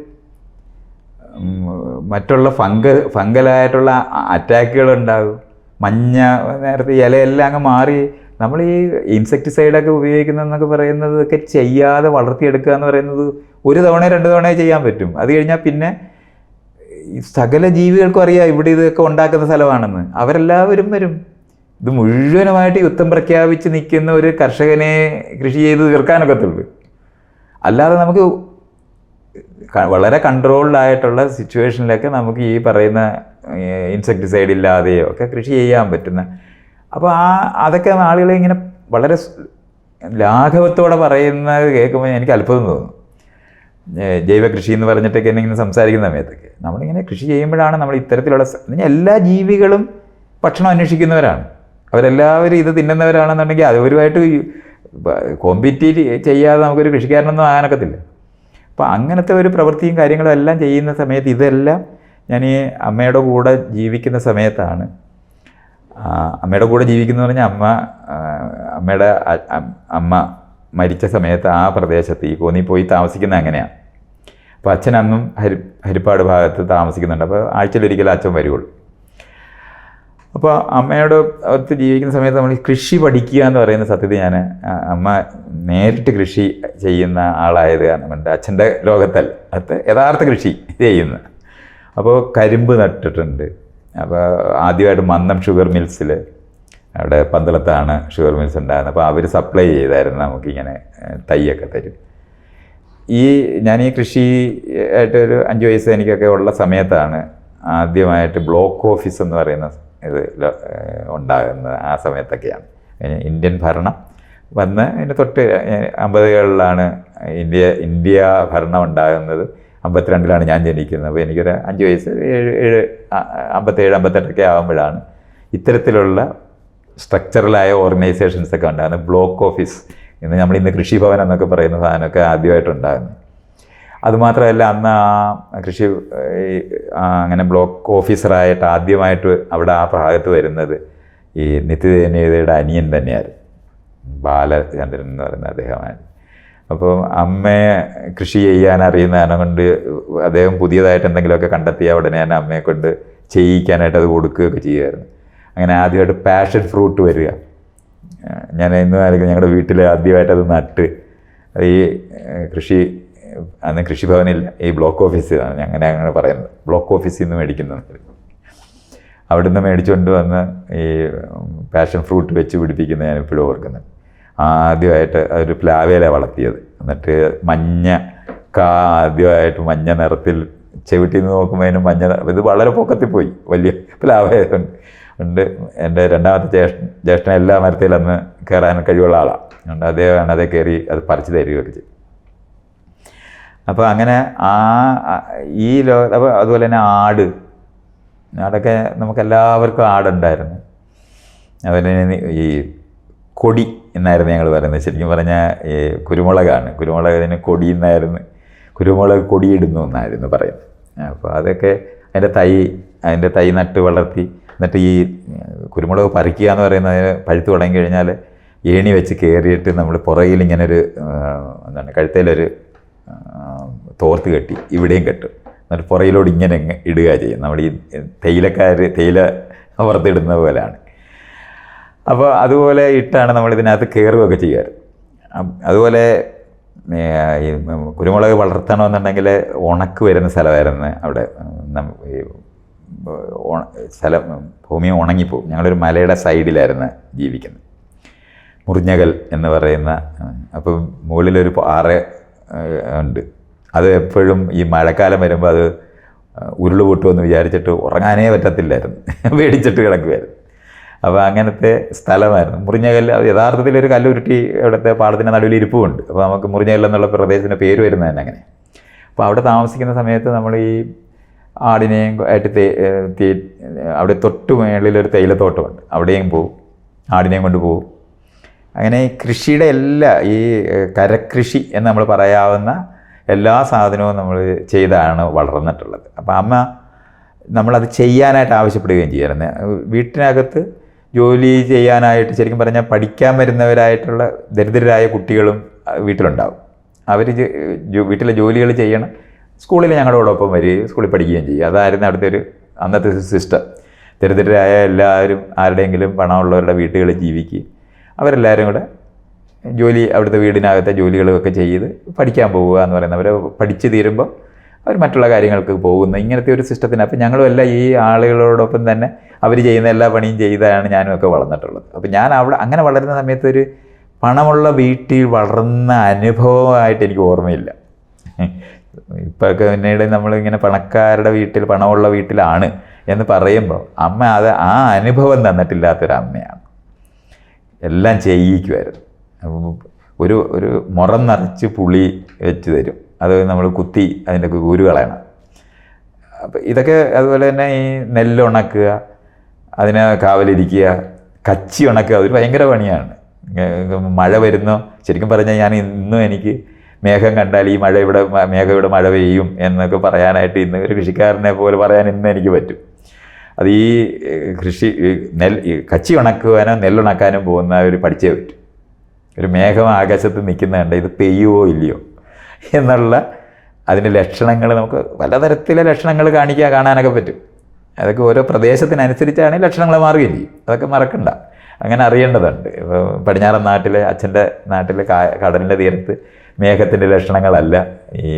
മറ്റുള്ള ഫംഗ ഫംഗലായിട്ടുള്ള അറ്റാക്കുകൾ ഉണ്ടാകും. മഞ്ഞ നേരത്തെ ഇലയെല്ലാം അങ്ങ് മാറി നമ്മൾ ഈ ഇൻസെക്ടിസൈഡൊക്കെ പറയുന്നത് ഒക്കെ ചെയ്യാതെ വളർത്തിയെടുക്കുക എന്ന് പറയുന്നത് ഒരു തവണ രണ്ട് തവണ ചെയ്യാൻ പറ്റും. അത് കഴിഞ്ഞാൽ പിന്നെ സകല ജീവികൾക്കും അറിയാം ഇവിടെ ഇതൊക്കെ ഉണ്ടാക്കുന്ന സ്ഥലമാണെന്ന്. അവരെല്ലാവരും വരും. ഇത് മുഴുവനുമായിട്ട് യുദ്ധം പ്രഖ്യാപിച്ച് നിൽക്കുന്ന ഒരു കർഷകനെ കൃഷി ചെയ്ത് തീർക്കാനൊക്കത്തുള്ളൂ. അല്ലാതെ നമുക്ക് വളരെ കൺട്രോൾഡായിട്ടുള്ള സിറ്റുവേഷനിലൊക്കെ നമുക്ക് ഈ പറയുന്ന ഇൻസെക്ടിസൈഡ് ഇല്ലാതെയോ ഒക്കെ കൃഷി ചെയ്യാൻ പറ്റുന്ന അപ്പോൾ ആ അതൊക്കെ ആളുകളെ ഇങ്ങനെ വളരെ ലാഘവത്തോടെ പറയുന്നത് കേൾക്കുമ്പോൾ എനിക്ക് അത്ഭുതം തോന്നുന്നു ജൈവ കൃഷി എന്ന് പറഞ്ഞിട്ടൊക്കെ എന്നെ ഇങ്ങനെ സംസാരിക്കുന്ന സമയത്തൊക്കെ. നമ്മളിങ്ങനെ കൃഷി ചെയ്യുമ്പോഴാണ് നമ്മൾ ഇത്തരത്തിലുള്ള എല്ലാ ജീവികളും ഭക്ഷണം അന്വേഷിക്കുന്നവരാണ്. അവരെല്ലാവരും ഇത് തിന്നുന്നവരാണെന്നുണ്ടെങ്കിൽ അവരുമായിട്ട് കോമ്പറ്റീറ്റ് ചെയ്യാതെ നമുക്കൊരു കൃഷിക്കാരനൊന്നും ആകാനൊക്കത്തില്ല. അപ്പോൾ അങ്ങനത്തെ ഒരു പ്രവൃത്തിയും കാര്യങ്ങളും എല്ലാം ചെയ്യുന്ന സമയത്ത് ഇതെല്ലാം ഞാൻ ഈ അമ്മയുടെ കൂടെ ജീവിക്കുന്ന സമയത്താണ് അമ്മയുടെ കൂടെ ജീവിക്കുന്നു പറഞ്ഞാൽ അമ്മ അമ്മയുടെ അമ്മ മരിച്ച സമയത്ത് ആ പ്രദേശത്ത് ഈ കോന്നി പോയി താമസിക്കുന്ന അങ്ങനെയാണ് അപ്പോൾ അച്ഛൻ അന്നും ഹരി ഹരിപ്പാട് ഭാഗത്ത് താമസിക്കുന്നുണ്ട്. അപ്പോൾ ആഴ്ചയിലൊരിക്കലും അച്ഛൻ വരുള്ളൂ അപ്പോൾ അമ്മയോട് ഒത്ത് ജീവിക്കുന്ന സമയത്ത് നമ്മൾ കൃഷി പഠിക്കുക എന്ന് പറയുന്ന സത്യത്തിൽ ഞാൻ അമ്മ നേരിട്ട് കൃഷി ചെയ്യുന്ന ആളായത് കാരണം അച്ഛന്റെ ലോകത്തല്ല. അത് യഥാർത്ഥ കൃഷി ചെയ്യുന്ന. അപ്പോൾ കരിമ്പ് നട്ടിട്ടുണ്ട്. അപ്പോൾ ആദ്യമായിട്ട് മന്നം ഷുഗർ മിൽസിൽ അവിടെ പന്തളത്താണ് ഷുഗർ മിൽസ് ഉണ്ടായിരുന്നത്. അപ്പോൾ അവർ സപ്ലൈ ചെയ്തായിരുന്നു നമുക്കിങ്ങനെ തൈയൊക്കെ തരും. ഈ ഞാൻ ഈ കൃഷി ആയിട്ട് ഒരു അഞ്ച് വയസ്സ് എനിക്കൊക്കെ ഉള്ള സമയത്താണ് ആദ്യമായിട്ട് ബ്ലോക്ക് ഓഫീസ് എന്ന് പറയുന്ന ഇത് ഉണ്ടാകുന്നത്. ആ സമയത്തൊക്കെയാണ്. ഇന്ത്യൻ ഭരണം വന്ന് അതിന് തൊട്ട് അമ്പതുകളിലാണ് ഇന്ത്യ ഇന്ത്യ ഭരണം ഉണ്ടാകുന്നത്. അമ്പത്തിരണ്ടിലാണ് ഞാൻ ജനിക്കുന്നത്. അപ്പോൾ എനിക്കൊരു അഞ്ച് വയസ്സ് ഏഴ് ഏഴ് അമ്പത്തേഴ് അമ്പത്തെട്ടൊക്കെ ആകുമ്പോഴാണ് ഇത്തരത്തിലുള്ള സ്ട്രക്ചറലായ ഓർഗനൈസേഷൻസൊക്കെ ഉണ്ടാകുന്നത്. ബ്ലോക്ക് ഓഫീസ് ഇന്ന് നമ്മൾ ഇന്ന് കൃഷിഭവൻ എന്നൊക്കെ പറയുന്ന സാധനമൊക്കെ ആദ്യമായിട്ടുണ്ടാകുന്നത്. അതുമാത്രമല്ല അന്ന് ആ കൃഷി അങ്ങനെ ബ്ലോക്ക് ഓഫീസറായിട്ട് ആദ്യമായിട്ട് അവിടെ ആ ഭാഗത്ത് വരുന്നത് ഈ നിത്യദേനീയതയുടെ അനിയൻ തന്നെയായിരുന്നു. ബാലചന്ദ്രൻ എന്ന് പറയുന്ന അദ്ദേഹമാണ് അപ്പോൾ അമ്മയെ കൃഷി ചെയ്യാൻ അറിയുന്നതിനെ കൊണ്ട് അദ്ദേഹം പുതിയതായിട്ട് എന്തെങ്കിലുമൊക്കെ കണ്ടെത്തിയ ഉടനെ തന്നെ അമ്മയെ കൊണ്ട് ചെയ്യിക്കാനായിട്ട് അത് കൊടുക്കുകയൊക്കെ ചെയ്യുമായിരുന്നു. അങ്ങനെ ആദ്യമായിട്ട് പാഷൻ ഫ്രൂട്ട് വരിക. ഞാൻ ഇന്ന് ആയിരിക്കും ഞങ്ങളുടെ വീട്ടിൽ ആദ്യമായിട്ട് അത് നട്ട് ഈ കൃഷി അന്ന് കൃഷിഭവനില്ല ഈ ബ്ലോക്ക് ഓഫീസിലാണ് അങ്ങനെ അങ്ങനെ പറയുന്നത്. ബ്ലോക്ക് ഓഫീസിൽ നിന്ന് മേടിക്കുന്നത്. അവിടുന്ന് മേടിച്ചുകൊണ്ട് വന്ന് ഈ പാഷൻ ഫ്രൂട്ട് വെച്ച് പിടിപ്പിക്കുന്നത് ഞാൻ ഇപ്പോഴും ഓർക്കുന്നത് ആദ്യമായിട്ട് ഒരു പ്ലാവേല വളർത്തിയത്. എന്നിട്ട് മഞ്ഞ കാ ആദ്യമായിട്ട് മഞ്ഞ നിറത്തിൽ ചെവിട്ടിൽ നിന്ന് നോക്കുമ്പോൾ അതിന് മഞ്ഞ ഇത് വളരെ പൊക്കത്തിൽ പോയി. വലിയ പ്ലാവേല ഉണ്ട്. എന്റെ രണ്ടാമത്തെ ജ്യേഷ്ഠൻ ജ്യേഷ്ഠൻ എല്ലാ മരത്തിലും അന്ന് കയറാൻ കഴിവുള്ള ആളാണ് അതുകൊണ്ട് അദ്ദേഹമാണ് അതേ കയറി അത് പറിച്ചു തരികയൊക്കെ ചെയ്യും അപ്പോൾ അങ്ങനെ ആ ഈ ലോ അപ്പോൾ അതുപോലെ തന്നെ ആട്. ആടൊക്കെ നമുക്കെല്ലാവർക്കും ആടുണ്ടായിരുന്നു. അതുപോലെ തന്നെ ഈ കൊടി എന്നായിരുന്നു ഞങ്ങൾ പറയുന്നത്. ശരിക്കും പറഞ്ഞാൽ കുരുമുളകാണ്. കുരുമുളകിന് കൊടി എന്നായിരുന്നു. കുരുമുളക് കൊടിയിടുന്നു എന്നായിരുന്നു പറയുന്നത്. അപ്പോൾ അതൊക്കെ അതിന്റെ തൈ അതിന്റെ തൈ നട്ട് വളർത്തി എന്നിട്ട് ഈ കുരുമുളക് പറിക്കുക എന്ന് പറയുന്നത് പഴുത്ത് തുടങ്ങി കഴിഞ്ഞാൽ ഏണി വെച്ച് കയറിയിട്ട് നമ്മൾ പുറകിൽ ഇങ്ങനെ ഒരു എന്താണ് കഴുത്തേലൊരു തോർത്ത് കെട്ടി ഇവിടെയും കെട്ടും. എന്നിട്ട് പുറയിലോട് ഇങ്ങനെ ഇടുക ചെയ്യും. നമ്മൾ ഈ തേയിലക്കാർ തേയില പുറത്തിടുന്ന പോലെയാണ് അപ്പോൾ അതുപോലെ ഇട്ടാണ് നമ്മൾ ഇതിനകത്ത് കയറുകയൊക്കെ ചെയ്യാറ് അതുപോലെ കുരുമുളക് വളർത്തണമെന്നുണ്ടെങ്കിൽ ഉണക്ക് വരുന്ന സ്ഥലമായിരുന്നു അവിടെ. സ്ഥലം ഭൂമി ഉണങ്ങിപ്പോവും. ഞങ്ങളൊരു മലയുടെ സൈഡിലായിരുന്നു ജീവിക്കുന്നത്. മുറിഞ്ഞകൽ എന്ന് പറയുന്ന അപ്പം മുകളിലൊരു പാറ ഉണ്ട്. അത് എപ്പോഴും ഈ മഴക്കാലം വരുമ്പോൾ അത് ഉരുൾ പൊട്ടുമെന്ന് വിചാരിച്ചിട്ട് ഉറങ്ങാനേ പറ്റത്തില്ലായിരുന്നു. പേടിച്ചിട്ട് കിടക്കുമായിരുന്നു അപ്പോൾ അങ്ങനത്തെ സ്ഥലമായിരുന്നു. മുറിഞ്ഞകല്ല് യഥാർത്ഥത്തിൽ ഒരു കല്ലുരുട്ടി ഇവിടുത്തെ പാടത്തിന്റെ നടുവിൽ ഇരിപ്പുമുണ്ട്. അപ്പോൾ നമുക്ക് മുറിഞ്ഞകല്ല് എന്നുള്ള പ്രദേശത്തിന്റെ പേര് വരുന്നത് തന്നെ അങ്ങനെ. അപ്പോൾ അവിടെ താമസിക്കുന്ന സമയത്ത് നമ്മൾ ഈ ആടിനെയും ആയിട്ട് തേ അവിടെ തൊട്ട് മേളിലൊരു തേയിലത്തോട്ടമുണ്ട്. അവിടെയും പോവും. ആടിനെയും കൊണ്ട് പോവും. അങ്ങനെ കൃഷിയുടെ എല്ലാ ഈ കരകൃഷി എന്ന് നമ്മൾ പറയാവുന്ന എല്ലാ സാധനവും നമ്മൾ ചെയ്താണ് വളർന്നിട്ടുള്ളത്. അപ്പോൾ അമ്മ നമ്മളത് ചെയ്യാനായിട്ട് ആവശ്യപ്പെടുകയും ചെയ്യാറുണ്ട്. വീട്ടിനകത്ത് ജോലി ചെയ്യാനായിട്ട് ശരിക്കും പറഞ്ഞാൽ പഠിക്കാൻ വരുന്നവരായിട്ടുള്ള ദരിദ്രരായ കുട്ടികളും വീട്ടിലുണ്ടാവും. അവർ വീട്ടിലെ ജോലികൾ ചെയ്യണം. സ്കൂളിൽ ഞങ്ങളോടൊപ്പം വരികയും സ്കൂളിൽ പഠിക്കുകയും ചെയ്യും. അതായിരുന്നു അവിടുത്തെ ഒരു അന്നത്തെ സിസ്റ്റം. ദരിദ്രരായ എല്ലാവരും ആരുടെയെങ്കിലും പണമുള്ളവരുടെ വീട്ടുകളിൽ ജീവിക്കുകയും അവരെല്ലാവരും കൂടെ ജോലി അവിടുത്തെ വീടിനകത്തെ ജോലികളൊക്കെ ചെയ്ത് പഠിക്കാൻ പോവുക എന്ന് പറയുന്നത് അവർ പഠിച്ചു തീരുമ്പോൾ അവർ മറ്റുള്ള കാര്യങ്ങൾക്ക് പോകുന്നു. ഇങ്ങനത്തെ ഒരു സിസ്റ്റത്തിന് അപ്പം ഞങ്ങളും എല്ലാം ഈ ആളുകളോടൊപ്പം തന്നെ അവർ ചെയ്യുന്ന എല്ലാ പണിയും ചെയ്താണ് ഞാനും ഒക്കെ വളർന്നിട്ടുള്ളത്. അപ്പോൾ ഞാൻ അവിടെ അങ്ങനെ വളരുന്ന സമയത്ത് ഒരു പണമുള്ള വീട്ടിൽ വളർന്ന അനുഭവമായിട്ട് എനിക്ക് ഓർമ്മയില്ല. ഇപ്പോഴൊക്കെ പിന്നീട് നമ്മളിങ്ങനെ പണക്കാരുടെ വീട്ടിൽ പണമുള്ള വീട്ടിലാണ് എന്ന് പറയുമ്പോൾ അമ്മ അത് ആ അനുഭവം തന്നിട്ടില്ലാത്തൊരു അമ്മയാണ് എല്ലാം ചെയ്യിക്കുമായിരുന്നു ഒരു ഒരു മുറം നിറച്ച് പുളി വെച്ച് തരും. അത് നമ്മൾ കുത്തി അതിന്റെ കുരു കളയണം അപ്പം ഇതൊക്കെ അതുപോലെ തന്നെ ഈ നെല്ല് ഉണക്കുക അതിനെ കാവലിരിക്കുക. കച്ചി ഉണക്കുക അതൊരു ഭയങ്കര പണിയാണ്. മഴ വരുന്നു. ശരിക്കും പറഞ്ഞാൽ ഞാൻ ഇന്നും എനിക്ക് മേഘം കണ്ടാൽ ഈ മഴ ഇവിടെ മേഘം ഇവിടെ മഴ പെയ്യും എന്നൊക്കെ പറയാനായിട്ട് ഇന്ന് ഒരു കൃഷിക്കാരനെ പോലെ പറയാൻ ഇന്ന് എനിക്ക് പറ്റും. അത് ഈ കൃഷി നെൽ കച്ചി ഉണക്കുവാനോ നെല്ലുണക്കാനോ ഒരു പഠിച്ചേ പറ്റും. ഒരു മേഘം ആകാശത്ത് നിൽക്കുന്ന കണ്ട ഇത് പെയ്യുവോ ഇല്ലയോ എന്നുള്ള അതിന്റെ ലക്ഷണങ്ങൾ നമുക്ക് പലതരത്തിലെ ലക്ഷണങ്ങൾ കാണിക്കുക കാണാനൊക്കെ പറ്റും. അതൊക്കെ ഓരോ പ്രദേശത്തിനനുസരിച്ചാണ് ലക്ഷണങ്ങൾ മാറുകയും ചെയ്യും. അതൊക്കെ മറക്കണ്ട. അങ്ങനെ അറിയേണ്ടതുണ്ട്. ഇപ്പോൾ പടിഞ്ഞാറൻ നാട്ടിലെ അച്ഛന്റെ നാട്ടിൽ കടലിന്റെ തീരത്ത് മേഘത്തിന്റെ ലക്ഷണങ്ങളല്ല ഈ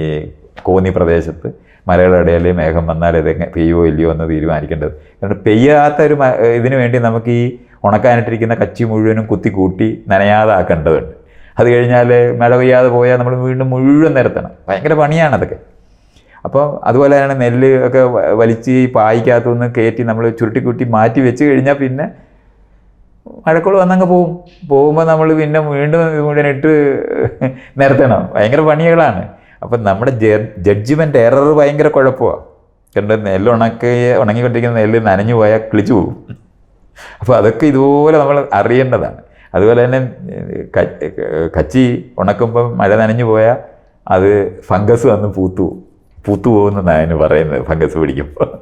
കോന്നി പ്രദേശത്ത്. മലയുടെ ഇടയിൽ മേഘം വന്നാൽ ഇത് പെയ്യോ ഇല്ലയോ എന്ന് തീരുമാനിക്കേണ്ടത്. കാരണം പെയ്യാത്ത ഒരു ഇതിനു വേണ്ടി നമുക്ക് ഈ ഉണക്കാനിട്ടിരിക്കുന്ന കച്ചി മുഴുവനും കുത്തി കൂട്ടി നനയാതെ ആക്കേണ്ടതുണ്ട് അത് കഴിഞ്ഞാൽ മഴ പെയ്യാതെ പോയാൽ നമ്മൾ വീണ്ടും മുഴുവൻ നിരത്തണം. ഭയങ്കര പണിയാണ് അതൊക്കെ. അപ്പോൾ അതുപോലെ തന്നെ നെല്ല് ഒക്കെ വലിച്ച് പായ്ക്കകത്തുനിന്ന് കയറ്റി നമ്മൾ ചുരുട്ടിക്കുട്ടി മാറ്റി വെച്ച് കഴിഞ്ഞാൽ പിന്നെ മഴക്കോൾ വന്നങ്ങ് പോവും. പോകുമ്പോൾ നമ്മൾ പിന്നെ വീണ്ടും ഇട്ട് നിരത്തണം ഭയങ്കര പണികളാണ്. അപ്പം നമ്മുടെ ജഡ്ജ്മെന്റ് എറർ ഭയങ്കര കുഴപ്പമാണ് കണ്ട് നെല്ല് ഉണക്കി ഉണങ്ങിക്കൊണ്ടിരിക്കുന്ന നെല്ല് നനഞ്ഞു പോയാൽ കിളിച്ചു പോകും അപ്പോൾ അതൊക്കെ ഇതുപോലെ നമ്മൾ അറിയേണ്ടതാണ്. അതുപോലെ തന്നെ കച്ചി ഉണക്കുമ്പോൾ മഴ നനഞ്ഞു പോയാൽ അത് ഫംഗസ് വന്ന് പൂത്തു പോകും. പൂത്തു പോകുന്നതാണ് അതിന് പറയുന്നത് ഫംഗസ് പിടിക്കുമ്പോൾ.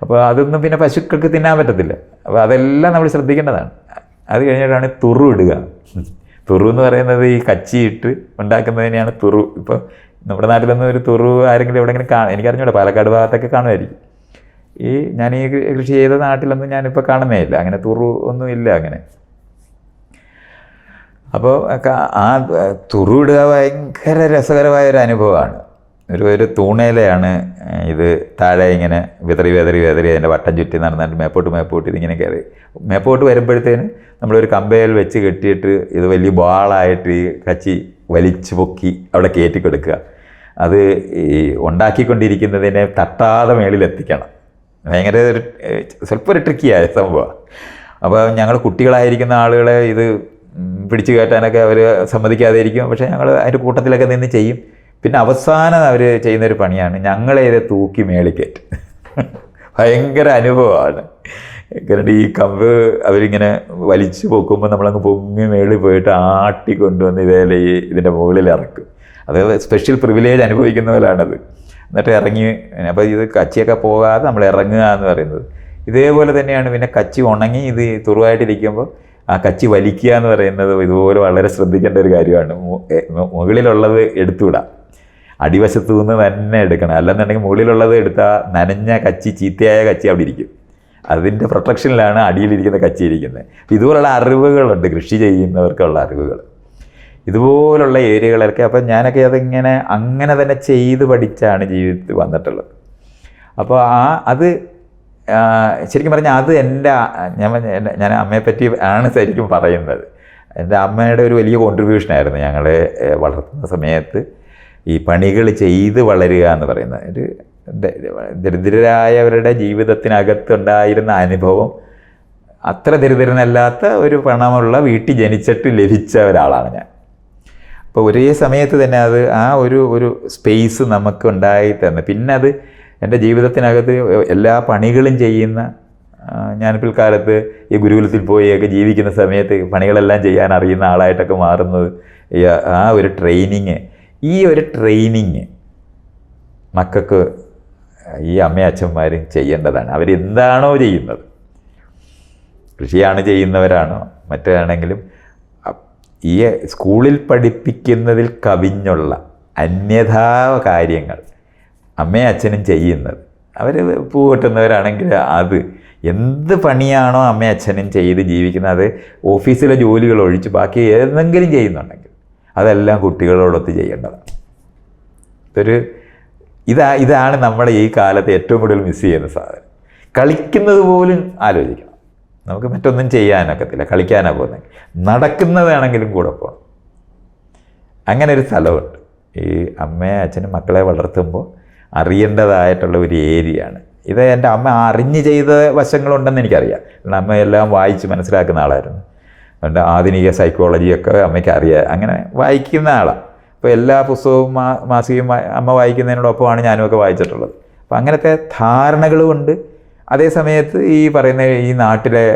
അപ്പോൾ അതൊന്നും പിന്നെ പശുക്കൾക്ക് തിന്നാൻ പറ്റത്തില്ല. അപ്പോൾ അതെല്ലാം നമ്മൾ ശ്രദ്ധിക്കേണ്ടതാണ്. അത് കഴിഞ്ഞിട്ടാണ് തുറു ഇടുക. തുറു എന്ന് പറയുന്നത് ഈ കച്ചിയിട്ട് ഉണ്ടാക്കുന്നതിനെയാണ് തുറു. ഇപ്പോൾ നമ്മുടെ നാട്ടിലൊന്നും ഒരു തുറു ആരെങ്കിലും എവിടെയെങ്കിലും കാണും എനിക്കറിഞ്ഞൂടെ പാലക്കാട് ഭാഗത്തൊക്കെ കാണുമായിരിക്കും. ഈ ഞാൻ ഈ കൃഷി ചെയ്ത നാട്ടിലൊന്നും ഞാനിപ്പോൾ കാണുന്നേ ഇല്ല. അങ്ങനെ തുറു ഒന്നും ഇല്ല അങ്ങനെ. അപ്പോൾ ആ തുറു ഇടുക ഭയങ്കര രസകരമായ ഒരു അനുഭവമാണ്. ഒരു ഒരു തൂണേലയാണ് ഇത് താഴെ ഇങ്ങനെ വിതറി വിതറി വിതറി അതിന്റെ വട്ടം ചുറ്റി നടന്നിട്ട് മേപ്പോട്ട് മേപ്പോട്ട് ഇതിങ്ങനെ കയറി. മേപ്പോട്ട് വരുമ്പോഴത്തേന് നമ്മളൊരു കമ്പയിൽ വെച്ച് കെട്ടിയിട്ട് ഇത് വലിയ ബാളായിട്ട് ഈ കച്ചി വലിച്ചു പൊക്കി അവിടെ കയറ്റി കൊടുക്കുക. അത് ഈ ഉണ്ടാക്കിക്കൊണ്ടിരിക്കുന്നതിനെ തട്ടാതെ മേളിലെത്തിക്കണം ഭയങ്കര ഒരു സ്വല്പം ഒരു ട്രിക്കിയായ സംഭവമാണ്. അപ്പോൾ ഞങ്ങൾ കുട്ടികളായിരിക്കുന്ന ആളുകളെ ഇത് പിടിച്ചു കയറ്റാനൊക്കെ അവർ സമ്മതിക്കാതെ ഇരിക്കും പക്ഷേ ഞങ്ങൾ അതിന്റെ കൂട്ടത്തിലൊക്കെ നിന്ന് ചെയ്യും. പിന്നെ അവസാനം അവർ ചെയ്യുന്നൊരു പണിയാണ് ഞങ്ങളെ തൂക്കി മേളിക്കേറ്റ് ഭയങ്കര അനുഭവമാണ്. കാരണം ഈ കമ്പ് അവരിങ്ങനെ വലിച്ചു പൊക്കുമ്പോൾ നമ്മളങ്ങ് പൊങ്ങി മേളിൽ പോയിട്ട് ആട്ടി കൊണ്ടുവന്ന് ഇതേലെ ഈ ഇതിന്റെ മുകളിൽ ഇറക്കും. അത് സ്പെഷ്യൽ പ്രിവിലേജ് അനുഭവിക്കുന്നവരാണത് എന്നിട്ട് ഇറങ്ങി അപ്പോൾ ഇത് കച്ചിയൊക്കെ പോകാതെ നമ്മൾ ഇറങ്ങുക എന്ന് പറയുന്നത്. ഇതേപോലെ തന്നെയാണ് പിന്നെ കച്ചി ഉണങ്ങി ഇത് തുറവായിട്ടിരിക്കുമ്പോൾ ആ കച്ചി വലിക്കുക എന്ന് പറയുന്നത് ഇതുപോലെ വളരെ ശ്രദ്ധിക്കേണ്ട ഒരു കാര്യമാണ്. മുകളിലുള്ളത് എടുത്തുവിടാം. അടിവശത്തു നിന്ന് തന്നെ എടുക്കണം. അല്ലെന്നുണ്ടെങ്കിൽ മുകളിലുള്ളത് എടുത്താൽ നനഞ്ഞ കച്ചി ചീത്തയായ കച്ചി അവിടെ ഇരിക്കും. അതിന്റെ പ്രൊട്ടക്ഷനിലാണ് അടിയിലിരിക്കുന്ന കച്ചി ഇരിക്കുന്നത്. ഇതുപോലുള്ള അറിവുകളുണ്ട്. കൃഷി ചെയ്യുന്നവർക്കുള്ള അറിവുകൾ. ഇതുപോലുള്ള ഏരിയകളൊക്കെ അപ്പം ഞാനൊക്കെ അതിങ്ങനെ അങ്ങനെ തന്നെ ചെയ്ത് പഠിച്ചാണ് ജീവിതത്തിൽ വന്നിട്ടുള്ളത്. അപ്പോൾ ആ അത് ശരിക്കും പറഞ്ഞാൽ അത് എന്റെ ഞാൻ ഞാൻ അമ്മയെ പറ്റി ആണ് ശരിക്കും പറയുന്നത്. എന്റെ അമ്മയുടെ ഒരു വലിയ കോൺട്രിബ്യൂഷനായിരുന്നു ഞങ്ങളെ വളർത്തുന്ന സമയത്ത്. ഈ പണികൾ ചെയ്ത് വളരുക എന്ന് പറയുന്നത്. ഒരു ദരിദ്രരായവരുടെ ജീവിതത്തിനകത്തുണ്ടായിരുന്ന അനുഭവം അത്ര ദരിദ്രനല്ലാത്ത ഒരു പണമുള്ള വീട്ടിൽ ജനിച്ചിട്ട് ലഭിച്ച ഒരാളാണ് ഞാൻ. അപ്പോൾ ഒരേ സമയത്ത് തന്നെ അത് ആ ഒരു ഒരു സ്പേസ് നമുക്ക് ഉണ്ടായി തന്നെ. പിന്നെ അത് എന്റെ ജീവിതത്തിനകത്ത് എല്ലാ പണികളും ചെയ്യുന്ന ഞാൻ പിൽക്കാലത്ത് ഈ ഗുരുകുലത്തിൽ പോയൊക്കെ ജീവിക്കുന്ന സമയത്ത് പണികളെല്ലാം ചെയ്യാൻ അറിയുന്ന ആളായിട്ടൊക്കെ മാറുന്നത് ആ ഒരു ട്രെയിനിങ് ഈ ഒരു ട്രെയിനിങ് മക്കൾക്ക് ഈ അമ്മയച്ഛന്മാരും ചെയ്യേണ്ടതാണ്. അവരെന്താണോ ചെയ്യുന്നത്. കൃഷിയാണ് ചെയ്യുന്നവരാണോ? മറ്റാണെങ്കിലും ഈ സ്കൂളിൽ പഠിപ്പിക്കുന്നതിൽ കവിഞ്ഞുള്ള അന്യഥാ കാര്യങ്ങൾ അമ്മയും അച്ഛനും ചെയ്യുന്നത്. അവർ പൂ കെട്ടുന്നവരാണെങ്കിൽ അത് എന്ത് പണിയാണോ അമ്മയും അച്ഛനും ചെയ്ത് ജീവിക്കുന്നത്? അത് ഓഫീസിലെ ജോലികൾ ഒഴിച്ച് ബാക്കി ഏതെങ്കിലും ചെയ്യുന്നുണ്ടെങ്കിൽ. അതെല്ലാം കുട്ടികളോടൊത്ത് ചെയ്യേണ്ടതാണ്. ഇതൊരു ഇതാ ഇതാണ് നമ്മുടെ ഈ കാലത്ത് ഏറ്റവും കൂടുതൽ മിസ് ചെയ്യുന്ന സാധനം. കളിക്കുന്നത് പോലും ആലോചിക്കണം. നമുക്ക് മറ്റൊന്നും ചെയ്യാനൊക്കത്തില്ല. കളിക്കാനാണ് പോകുന്നത്. നടക്കുന്നതാണെങ്കിലും കൂടെ പോകണം അങ്ങനെ ഒരു സ്ഥലമുണ്ട്. ഈ അമ്മയെ അച്ഛനും മക്കളെ വളർത്തുമ്പോൾ അറിയേണ്ടതായിട്ടുള്ള ഒരു ഏരിയയാണ്. ഇത് എന്റെ അമ്മ അറിഞ്ഞ് ചെയ്ത വശങ്ങളുണ്ടെന്ന് എനിക്കറിയാം. കാരണം അമ്മ എല്ലാം വായിച്ച് മനസ്സിലാക്കുന്ന ആളായിരുന്നു. അതുകൊണ്ട് ആധുനിക സൈക്കോളജിയൊക്കെ അമ്മയ്ക്ക് അറിയാം അങ്ങനെ വായിക്കുന്ന ആളാണ് അപ്പോൾ എല്ലാ പുസ്തകവും മാ മാസികയും അമ്മ വായിക്കുന്നതിനോടൊപ്പമാണ് ഞാനുമൊക്കെ വായിച്ചിട്ടുള്ളത്. അപ്പോൾ അങ്ങനത്തെ ധാരണകളുമുണ്ട് അതേ സമയത്ത് ഈ പറയുന്ന ഈ നാട്ടിലെ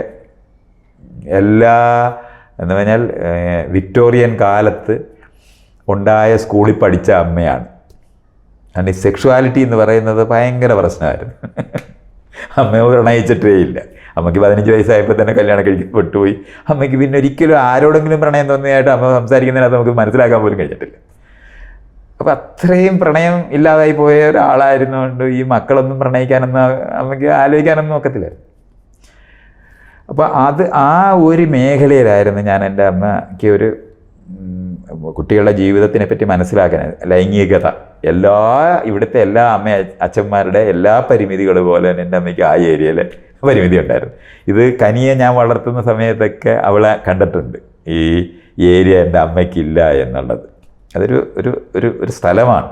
എല്ലാ എന്ന് പറഞ്ഞാൽ വിക്ടോറിയൻ കാലത്ത് ഉണ്ടായ സ്കൂളിൽ പഠിച്ച അമ്മയാണ്. കാരണം സെക്ഷുവാലിറ്റി എന്ന് പറയുന്നത് ഭയങ്കര പ്രശ്നമായിരുന്നു. അമ്മ പ്രണയിച്ചിട്ടേ ഇല്ല. അമ്മയ്ക്ക് പതിനഞ്ച് വയസ്സായപ്പോൾ തന്നെ കല്യാണം കഴിക്കാൻ വിട്ടുപോയി. അമ്മയ്ക്ക് പിന്നെ ഒരിക്കലും ആരോടെങ്കിലും പ്രണയം തോന്നിയായിട്ട് അമ്മ സംസാരിക്കുന്നതിനകത്ത് നമുക്ക് മനസ്സിലാക്കാൻ പോലും കഴിഞ്ഞിട്ടില്ല. അപ്പം അത്രയും പ്രണയം ഇല്ലാതായി പോയ ഒരാളായിരുന്നുകൊണ്ട് ഈ മക്കളൊന്നും പ്രണയിക്കാനൊന്നും അമ്മയ്ക്ക് ആലോചിക്കാനൊന്നും ഒക്കത്തില്ല അപ്പോൾ അത് ആ ഒരു മേഖലയിലായിരുന്നു ഞാൻ എന്റെ അമ്മയ്ക്ക് ഒരു കുട്ടികളുടെ ജീവിതത്തിനെ പറ്റി മനസ്സിലാക്കാൻ ലൈംഗികത എല്ലാ ഇവിടുത്തെ എല്ലാ അമ്മ അച്ഛന്മാരുടെ എല്ലാ പരിമിതികൾ പോലെ എന്റെ അമ്മയ്ക്ക് ആ ഏരിയയിൽ പരിമിതി ഉണ്ടായിരുന്നു ഇത് കനിയെ ഞാൻ വളർത്തുന്ന സമയത്തൊക്കെ അവളെ കണ്ടിട്ടുണ്ട്. ഈ ഏരിയ എന്റെ അമ്മയ്ക്കില്ല എന്നുള്ളത്. അതൊരു ഒരു ഒരു ഒരു സ്ഥലമാണ്.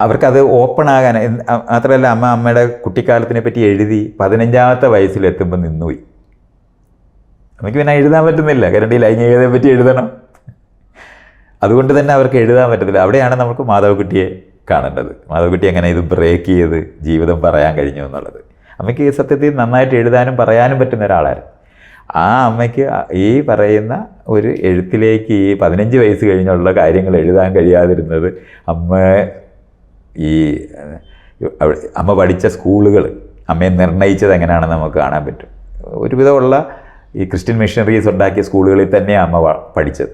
അവർക്കത് ഓപ്പൺ ആകാൻ മാത്രമല്ല അമ്മ അമ്മയുടെ കുട്ടിക്കാലത്തിനെ പറ്റി എഴുതി പതിനഞ്ചാമത്തെ വയസ്സിലെത്തുമ്പോൾ നിന്നുപോയി. അമ്മയ്ക്ക് പിന്നെ എഴുതാൻ പറ്റുന്നില്ല. കാരണം ഈ ലൈംഗികതയെ പറ്റി എഴുതണം. അതുകൊണ്ട് തന്നെ അവർക്ക് എഴുതാൻ പറ്റത്തില്ല. അവിടെയാണ് നമുക്ക് മാധവക്കുട്ടിയെ കാണേണ്ടത്. മാധവക്കുട്ടി എങ്ങനെ ഇത് ബ്രേക്ക് ചെയ്ത് ജീവിതം പറയാൻ കഴിഞ്ഞു എന്നുള്ളത്. അമ്മയ്ക്ക് ഈ സത്യത്തിൽ നന്നായിട്ട് എഴുതാനും പറയാനും പറ്റുന്ന ഒരാളായിരുന്നു. ആ അമ്മയ്ക്ക് ഈ പറയുന്ന ഒരു എഴുത്തിലേക്ക് ഈ പതിനഞ്ച് വയസ്സ് കഴിഞ്ഞുള്ള കാര്യങ്ങൾ എഴുതാൻ കഴിയാതിരുന്നത് അമ്മ ഈ അമ്മ പഠിച്ച സ്കൂളുകൾ അമ്മയെ നിർണയിച്ചത് എങ്ങനെയാണെന്ന് നമുക്ക് കാണാൻ പറ്റും. ഒരുവിധമുള്ള ഈ ക്രിസ്ത്യൻ മിഷണറീസ് ഉണ്ടാക്കിയ സ്കൂളുകളിൽ തന്നെയാണ് അമ്മ പഠിച്ചത്.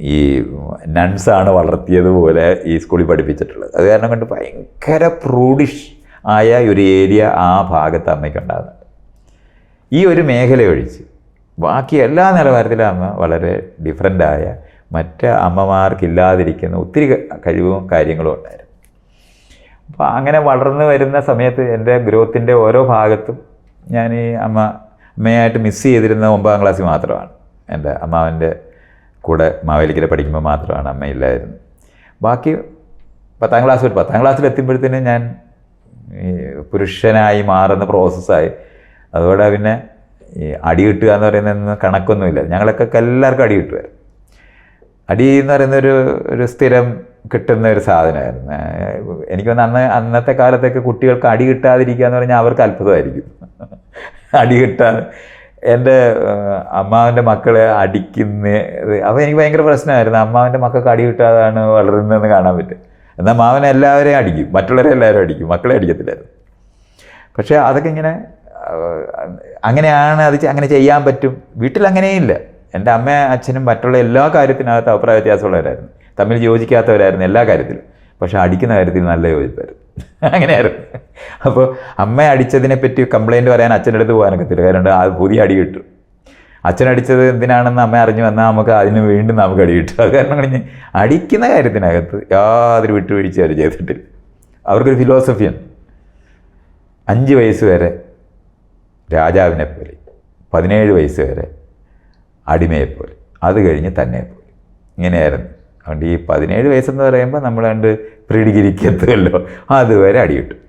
ഈ നൺസാണ് വളർത്തിയതുപോലെ ഈ സ്കൂളിൽ പഠിപ്പിച്ചിട്ടുള്ളത്. അത് കാരണം കൊണ്ട് ഭയങ്കര പ്രൂഡിഷ് ആയ ഒരു ഏരിയ ആ ഭാഗത്ത് അമ്മയ്ക്ക് ഉണ്ടാകുന്നുണ്ട് ഈ ഒരു മേഖല ഒഴിച്ച് ബാക്കി എല്ലാ നിലവാരത്തിലും അമ്മ വളരെ ഡിഫറന്റായ മറ്റ് അമ്മമാർക്കില്ലാതിരിക്കുന്ന ഒത്തിരി കഴിവും കാര്യങ്ങളും ഉണ്ടായിരുന്നു. അപ്പോൾ അങ്ങനെ വളർന്നു വരുന്ന സമയത്ത് എന്റെ ഗ്രോത്തിന്റെ ഓരോ ഭാഗത്തും ഞാൻ ഈ അമ്മ അമ്മയായിട്ട് മിസ് ചെയ്തിരുന്ന ഒമ്പതാം ക്ലാസ്സിൽ മാത്രമാണ്. എന്റെ അമ്മാവന്റെ കൂടെ മാവേലിക്കര പഠിക്കുമ്പോൾ മാത്രമാണ് അമ്മയില്ലായിരുന്നു. ബാക്കി പത്താം ക്ലാസ് പത്താം ക്ലാസ്സിൽ എത്തുമ്പോഴത്തേനും ഞാൻ പുരുഷനായി മാറുന്ന പ്രോസസ്സായി അതോടെ പിന്നെ ഈ അടി കിട്ടുക എന്ന് പറയുന്ന കണക്കൊന്നുമില്ല. ഞങ്ങളൊക്കെ എല്ലാവർക്കും അടി കിട്ടുമായിരുന്നു അടി എന്ന് പറയുന്ന ഒരു ഒരു സ്ഥിരം കിട്ടുന്ന ഒരു സാധനമായിരുന്നു. എനിക്ക് തോന്നുന്നു അന്ന് അന്നത്തെ കാലത്തൊക്കെ കുട്ടികൾക്ക് അടി കിട്ടാതിരിക്കുക എന്ന് പറഞ്ഞാൽ അവർക്ക് അത്ഭുതമായിരിക്കും. അടി കിട്ടാതെ എന്റെ അമ്മാവന്റെ മക്കളെ അടിക്കുന്ന അപ്പോൾ എനിക്ക് ഭയങ്കര പ്രശ്നമായിരുന്നു. അമ്മാവന്റെ മക്കൾക്ക് അടി കിട്ടാതാണ് വളരുന്നതെന്ന് കാണാൻ പറ്റും. എന്നാൽ മാവനെ എല്ലാവരെയും അടിക്കും. മറ്റുള്ളവരെ എല്ലാവരും അടിക്കും. മക്കളെ അടിക്കത്തില്ലായിരുന്നു. പക്ഷേ അതൊക്കെ ഇങ്ങനെ അങ്ങനെയാണ് അത് അങ്ങനെ ചെയ്യാൻ പറ്റും. വീട്ടിൽ അങ്ങനെയില്ല. എന്റെ അമ്മ അച്ഛനും മറ്റുള്ള എല്ലാ കാര്യത്തിനകത്ത് അഭിപ്രായ വ്യത്യാസമുള്ളവരായിരുന്നു. തമ്മിൽ യോജിക്കാത്തവരായിരുന്നു എല്ലാ കാര്യത്തിലും. പക്ഷേ അടിക്കുന്ന കാര്യത്തിൽ നല്ല യോജിപ്പായിരുന്നു. അങ്ങനെയായിരുന്നു. അപ്പോൾ അമ്മ അടിച്ചതിനെ പറ്റി കംപ്ലൈന്റ് പറയാൻ അച്ഛന്റെ അടുത്ത് പോകാനൊക്കത്തില്ല. കാരണം ആ പുതിയ അടി കിട്ടും. അച്ഛൻ അടിച്ചത് എന്തിനാണെന്ന് അമ്മ അറിഞ്ഞു വന്നാൽ നമുക്ക് അതിന് വീണ്ടും നമുക്ക് അടി കിട്ടും. കാരണം കഴിഞ്ഞ് അടിക്കുന്ന കാര്യത്തിനകത്ത് യാതൊരു വിട്ടുവീഴ്ച അവർ ചെയ്തിട്ടില്ല. അവർക്കൊരു ഫിലോസഫിയാണ് അഞ്ച് വയസ്സ് വരെ രാജാവിനെ പോലെ പതിനേഴ് വയസ്സ് വരെ അടിമയെപ്പോലെ അത് കഴിഞ്ഞ് തന്നെ പോലെ ഇങ്ങനെയായിരുന്നു. അതുകൊണ്ട് ഈ പതിനേഴ് വയസ്സെന്ന് പറയുമ്പോൾ നമ്മൾ കണ്ട് പ്രീ എത്തുമല്ലോ അതുവരെ അടി കിട്ടും.